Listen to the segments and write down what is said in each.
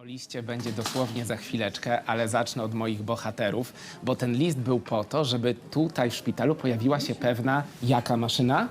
O liście będzie dosłownie za chwileczkę, ale zacznę od moich bohaterów, bo ten list był po to, żeby tutaj w szpitalu pojawiła się pewna jaka maszyna?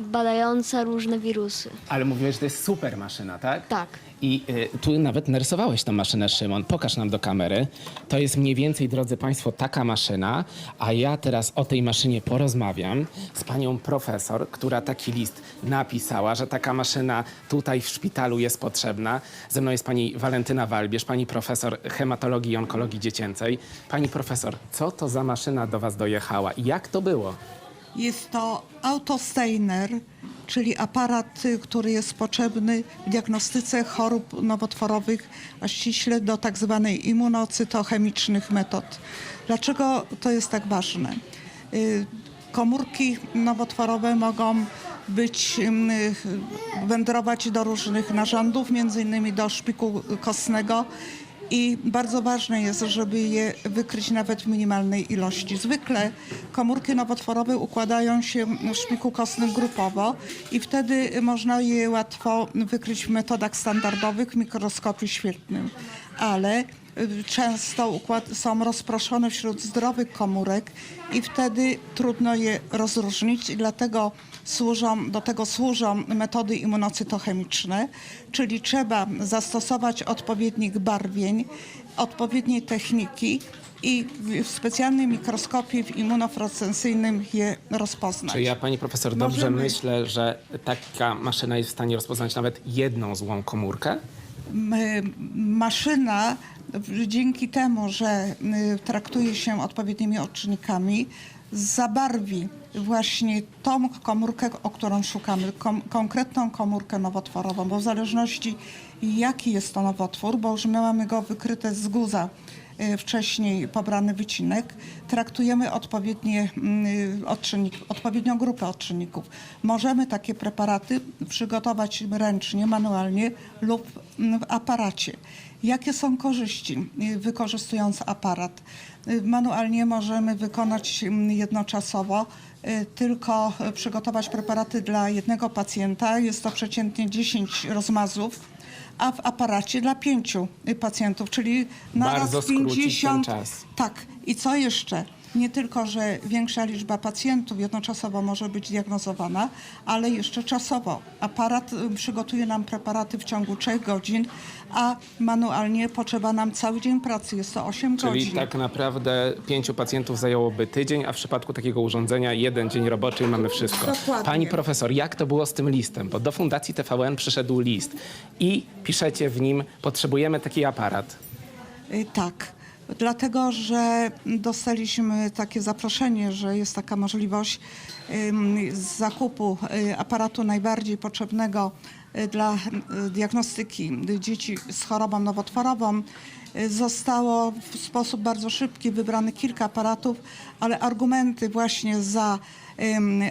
Badająca różne wirusy. Ale mówiłeś, że to jest super maszyna, tak? Tak. I y, tu nawet narysowałeś tą maszynę, Szymon. Pokaż nam do kamery. To jest mniej więcej, drodzy Państwo, taka maszyna, a ja teraz o tej maszynie porozmawiam z panią profesor, która taki list napisała, że taka maszyna tutaj w szpitalu jest potrzebna. Ze mną jest pani Walentyna Walbierz, pani profesor hematologii i onkologii dziecięcej. Pani profesor, co to za maszyna do was dojechała i jak to było? Jest to autosteiner, czyli aparat, y, który jest potrzebny w diagnostyce chorób nowotworowych, a ściśle do tak zwanej immunocytochemicznych metod. Dlaczego to jest tak ważne? Y, Komórki nowotworowe mogą być, wędrować do różnych narządów, między innymi do szpiku kostnego i bardzo ważne jest, żeby je wykryć nawet w minimalnej ilości. Zwykle komórki nowotworowe układają się w szpiku kostnym grupowo i wtedy można je łatwo wykryć w metodach standardowych w mikroskopie świetnym. Ale często układ, są rozproszone wśród zdrowych komórek i wtedy trudno je rozróżnić i dlatego służą, do tego służą metody immunocytochemiczne, czyli trzeba zastosować odpowiednich barwień, odpowiedniej techniki i w- specjalnym mikroskopie w immunofluorescencyjnym je rozpoznać. Czy ja, pani profesor, dobrze Możemy- myślę, że taka maszyna jest w stanie rozpoznać nawet jedną złą komórkę? Maszyna dzięki temu, że y, traktuje się odpowiednimi odczynnikami, zabarwi właśnie tą komórkę, o którą szukamy, kom, konkretną komórkę nowotworową, bo w zależności jaki jest to nowotwór, bo już mamy go wykryte z guza wcześniej pobrany wycinek, traktujemy odpowiednie mm, odczynnik, odpowiednią grupę odczynników. Możemy takie preparaty przygotować ręcznie, manualnie lub mm, w aparacie. Jakie są korzyści y, wykorzystując aparat? Y, Manualnie możemy wykonać mm, jednoczasowo y, tylko y, przygotować preparaty dla jednego pacjenta. Jest to przeciętnie 10 rozmazów a w aparacie dla pięciu y, pacjentów, czyli na Bardzo raz skrócić ten 50. czas. Tak. I co jeszcze? Nie tylko, że większa liczba pacjentów jednoczasowo może być diagnozowana, ale jeszcze czasowo. Aparat y, przygotuje nam preparaty w ciągu 3 godzin, a manualnie potrzeba nam cały dzień pracy. Jest to 8 Czyli godzin. tak naprawdę pięciu pacjentów zajęłoby tydzień, a w przypadku takiego urządzenia jeden dzień roboczy i mamy wszystko. Dokładnie. Pani profesor, jak to było z tym listem? Bo do Fundacji TVN przyszedł list i piszecie w nim, potrzebujemy taki aparat. Y, Tak, dlatego że dostaliśmy takie zaproszenie, że jest taka możliwość zakupu y, aparatu najbardziej potrzebnego y, dla y, diagnostyki dzieci z chorobą nowotworową. Zostało w sposób bardzo szybki wybrane kilka aparatów, ale argumenty właśnie za ym,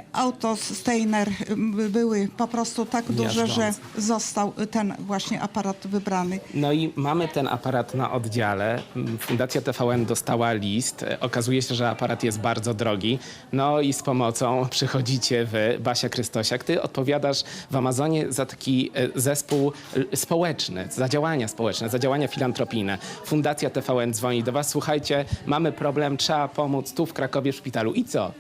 były po prostu tak duże, że został ten właśnie aparat wybrany. No i mamy ten aparat na oddziale. Fundacja TVN dostała list. Okazuje się, że aparat jest bardzo drogi. No i z pomocą przychodzicie wy, Basia Krystosiak. Ty odpowiadasz w Amazonie za taki e, zespół społeczny, za działania społeczne, za działania filantropijne. Fundacja TVN dzwoni do was. Słuchajcie, mamy problem, trzeba pomóc tu w Krakowie w szpitalu. I co?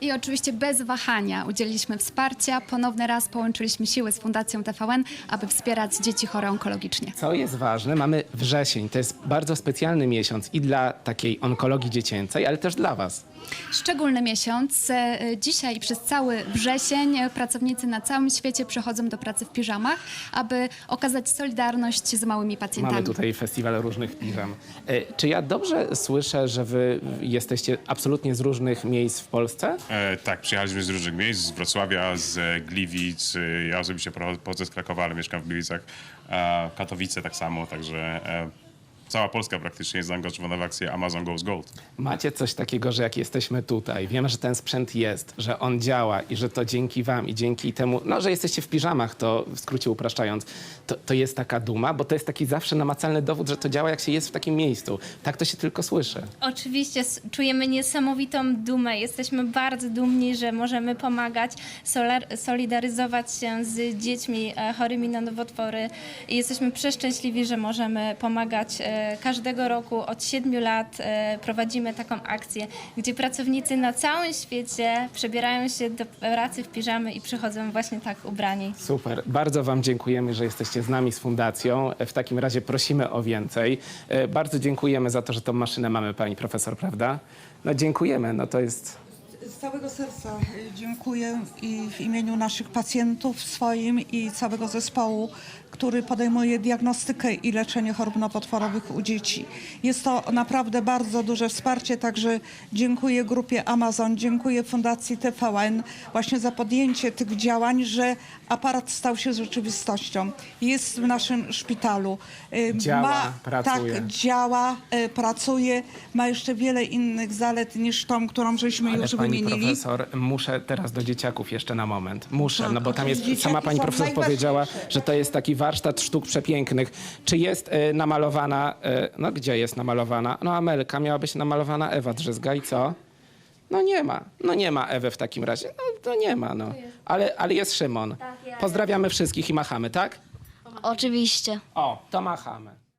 I oczywiście bez wahania udzieliliśmy wsparcia. Ponowny raz połączyliśmy siły z Fundacją TVN, aby wspierać dzieci chore onkologicznie. Co jest ważne, mamy wrzesień. To jest bardzo specjalny miesiąc i dla takiej onkologii dziecięcej, ale też dla was. Szczególny miesiąc. E, Dzisiaj i przez cały wrzesień pracownicy na całym świecie przychodzą do pracy w piżamach, aby okazać solidarność z małymi pacjentami. Mamy tutaj festiwal różnych piżam. E, Czy ja dobrze słyszę, że wy jesteście absolutnie z różnych miejsc w Polsce? E, tak, przyjechaliśmy z różnych miejsc, z Wrocławia, z e, Gliwic. Ja osobiście pocho- pochodzę z Krakowa, ale mieszkam w Gliwicach. E, Katowice tak samo, także e, cała Polska praktycznie jest zaangażowana w akcję Amazon Goes Gold. Macie coś takiego, że jak jesteśmy tutaj, wiemy, że ten sprzęt jest, że on działa i że to dzięki wam i dzięki temu, no, że jesteście w piżamach, to w skrócie upraszczając, to, to jest taka duma, bo to jest taki zawsze namacalny dowód, że to działa, jak się jest w takim miejscu. Tak to się tylko słyszy. Oczywiście s- czujemy niesamowitą dumę. Jesteśmy bardzo dumni, że możemy pomagać, solar- solidaryzować się z dziećmi e, chorymi na nowotwory. I jesteśmy przeszczęśliwi, że możemy pomagać. E, Każdego roku od siedmiu lat e, prowadzimy taką akcję, gdzie pracownicy na całym świecie przebierają się do pracy w piżamy i przychodzą właśnie tak ubrani. Super. Bardzo Wam dziękujemy, że jesteście z nami z Fundacją. W takim razie prosimy o więcej. E, Bardzo dziękujemy za to, że tą maszynę mamy, Pani Profesor, prawda? No dziękujemy, no to jest... Z całego serca dziękuję i w imieniu naszych pacjentów swoim i całego zespołu, który podejmuje diagnostykę i leczenie chorób nowotworowych u dzieci. Jest to naprawdę bardzo duże wsparcie, także dziękuję grupie Amazon, dziękuję Fundacji TVN właśnie za podjęcie tych działań, że aparat stał się rzeczywistością. Jest w naszym szpitalu. Y, Działa, pracuje. Tak, działa, y, pracuje, ma jeszcze wiele innych zalet niż tą, którą żeśmy Ale już Pani wymienili. Profesor, muszę teraz do dzieciaków jeszcze na moment. Muszę, Tak, no bo tam jest, sama Pani Profesor powiedziała, że to jest taki warsztat sztuk przepięknych. Czy jest e, namalowana, e, no gdzie jest namalowana? No Amelka, miała być namalowana Ewa Drzyzga i co? No nie ma, no nie ma Ewy w takim razie, no to nie ma, no. Ale, ale jest Szymon. Pozdrawiamy wszystkich i machamy, tak? Oczywiście. O, to machamy.